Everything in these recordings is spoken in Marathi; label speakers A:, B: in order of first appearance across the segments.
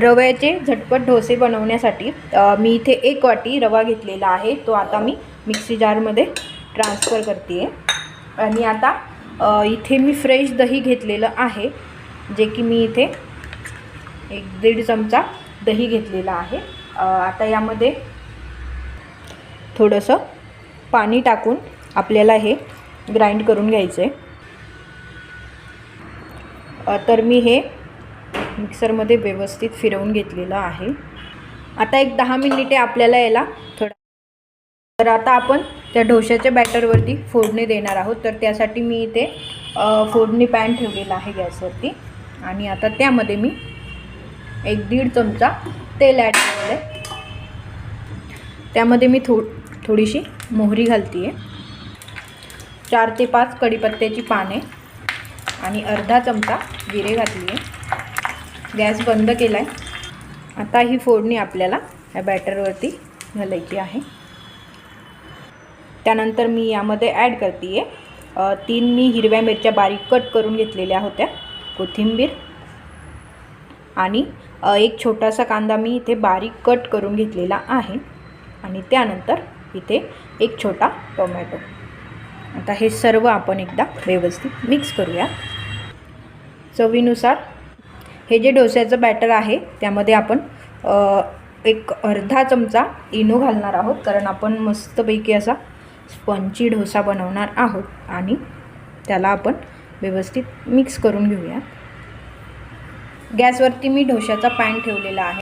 A: रव्याचे झटपट डोसे बनवण्यासाठी मी इथे एक वाटी रवा घेतलेला आहे. तो आता मी मिक्सी जारमध्ये ट्रान्सफर करते आहे आणि आता इथे मी फ्रेश दही घेतलेलं आहे जे की मी इथे एक दीड चमचा दही घेतलेला आहे. आता यामध्ये थोडंसं पाणी टाकून आपल्याला हे ग्राइंड करून घ्यायचं आहे तर मी हे मिक्सरमध्ये व्यवस्थित फिरवून घेतलेलं आहे. आता एक दहा मिनिटे आपल्याला याला थोडा तर आता आपण त्या ढोशाच्या बॅटरवरती फोडणी देणार आहोत. तर त्यासाठी मी इथे फोडणी पॅन ठेवलेला आहे गॅसवरती. आणि आता त्यामध्ये मी एक दीड चमचा तेल ॲड केलेलं आहे. त्यामध्ये मी थो थोडीशी मोहरी घालते आहे चार ते पाच कढीपत्त्याची पाने आणि अर्धा चमचा जिरे घातली आहे गॅस बंद केला आहे आता ही फोडणी आपल्याला या बॅटरवरती घालायची आहे. त्यानंतर मी यामध्ये ॲड करते आहे तीन मी हिरव्या मिरच्या बारीक कट करून घेतलेल्या होत्या कोथिंबीर आणि एक छोटासा कांदा मी इथे बारीक कट करून घेतलेला आहे आणि त्यानंतर इथे एक छोटा टोमॅटो. आता हे सर्व आपण एकदा व्यवस्थित मिक्स करूया. चवीनुसार हे जे डोस्याचं बॅटर आहे त्यामध्ये आपण एक अर्धा चमचा इनो घालणार आहोत कारण आपण मस्तपैकी असा स्पंची डोसा बनवणार आहोत आणि त्याला आपण व्यवस्थित मिक्स करून घेऊया. गॅसवरती मी डोश्याचा पॅन ठेवलेला आहे.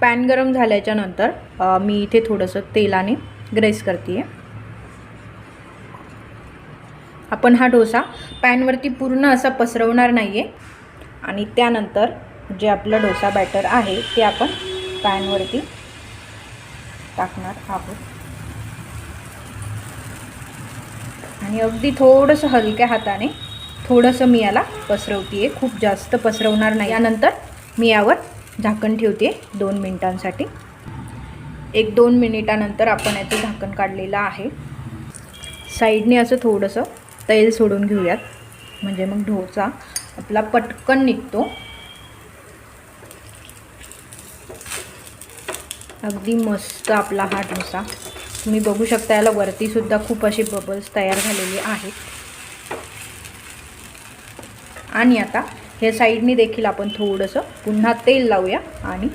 A: पॅन गरम झाल्याच्यानंतर मी इथे थोडंसं तेलाने ग्रेस करते आहे आपण हा डोसा पॅनवरती पूर्ण असा पसरवणार नाही आहे आणि त्यानंतर जे आपलं डोसा बॅटर आहे ते आपण पॅनवरती टाकणार आहोत. आणि अगदी थोडंसं हलक्या हाताने थोडंसं मी याला पसरवते आहे खूप जास्त पसरवणार नाही. यानंतर मी यावर झाकण ठेवते दोन मिनिटांसाठी. एक दोन मिनिटानंतर आपण याचं झाकण काढलेलं आहे. साईडने असं थोडंसं तेल सोडून घेऊयात. म्हणजे मग ढोचा आपला पटकन निघतो. अगदी मस्त आपला हा डोसा. तुम्ही बघू शकता याला वरतीसुद्धा खूप असे बबल्स तयार झालेले आहेत. आणि आता हे साईडनी देखील आपण थोडंसं पुन्हा तेल लावूया आणि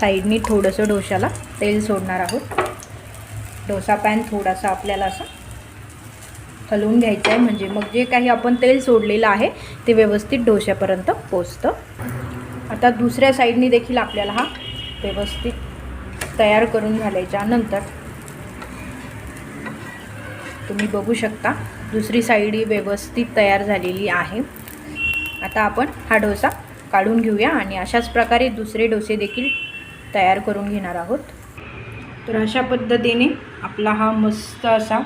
A: साईडनी थोडंसं डोशाला तेल सोडणार आहोत. डोसा पॅन थोडासा आपल्याला असं हलवून घ्यायचं आहे. म्हणजे मग जे काही आपण तेल सोडलेलं आहे ते व्यवस्थित डोश्यापर्यंत पोचतं. आता दुसऱ्या साईडनी देखील आपल्याला हा व्यवस्थित तयार करून घालायच्या नंतर तुम्ही बघू शकता दुसरी साईड ही व्यवस्थित तयार झालेली आहे. आता आपण हा डोसा काढून घेऊया आणि अशाच प्रकारे दुसरे डोसे देखील तयार करून घेणार आहोत. तर अशा पद्धतीने आपला हा मस्त असा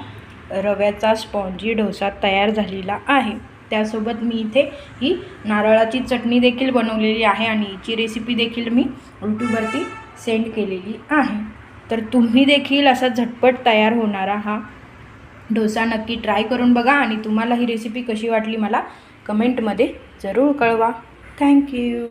A: रव्याचा स्पॉन्जी डोसा तयार झालेला आहे. त्यासोबत मी इथे ही नारळाची चटणी देखील बनवलेली आहे आणि हिची रेसिपी देखील मी यूट्यूबवरती सेंड केलेली आहे. तर तुम्ही देखील असा झटपट तयार होणारा हा डोसा नक्की ट्राय करून बघा आणि तुम्हाला ही रेसिपी कशी वाटली मला कमेंटमध्ये जरूर कळवा. थँक्यू